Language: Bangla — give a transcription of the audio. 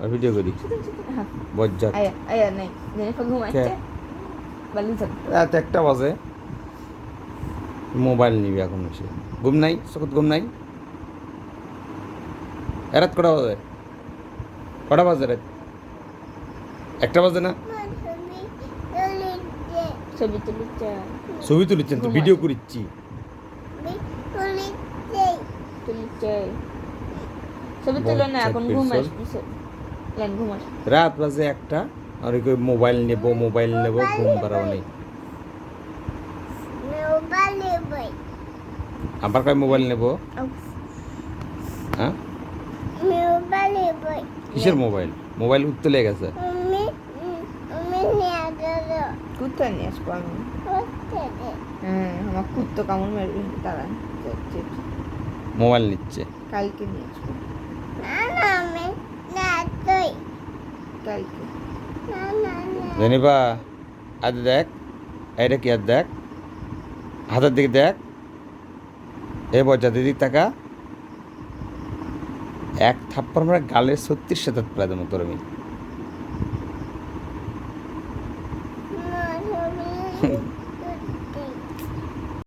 আর ভিডিও করি বজ্জাত রাত একটা বাজে মোবাইল নিবি এখন এসে ঘুম নাই চকুত ঘুম নাই এরাত কটা বাজে কটা বাজে রাত একটা বাজে না ছবি তুলিচ্ছে ছবি তুলিচ্ছেন তো ভিডিও করিচ্ছি ছবি তুলো না এখন। লাইন ঘুমাস রাত বাজে একটা আর মোবাইল নেব মোবাইল নেব ঘুম পারাও নেই। আবার কয় মোবাইল নেব? হ্যাঁ? কিসের মোবাইল মোবাইল উঠতে লেগে গেছে। কুত্তা নিয়ে আসব। আমি। হ্যাঁ আমার কুত্তো কামড় মারবে তারা মোবাইল নিচ্ছে। কালকে নিয়ে আসব। জানিবা আজ দেখ এটা কি আর দেখ? হাতের দিকে দেখ। এ বজ্জা দিদিক টাকা। এক থাপ্পড় মানে গালের সত্যি সাথে প্রায় দেবো তোর আমি।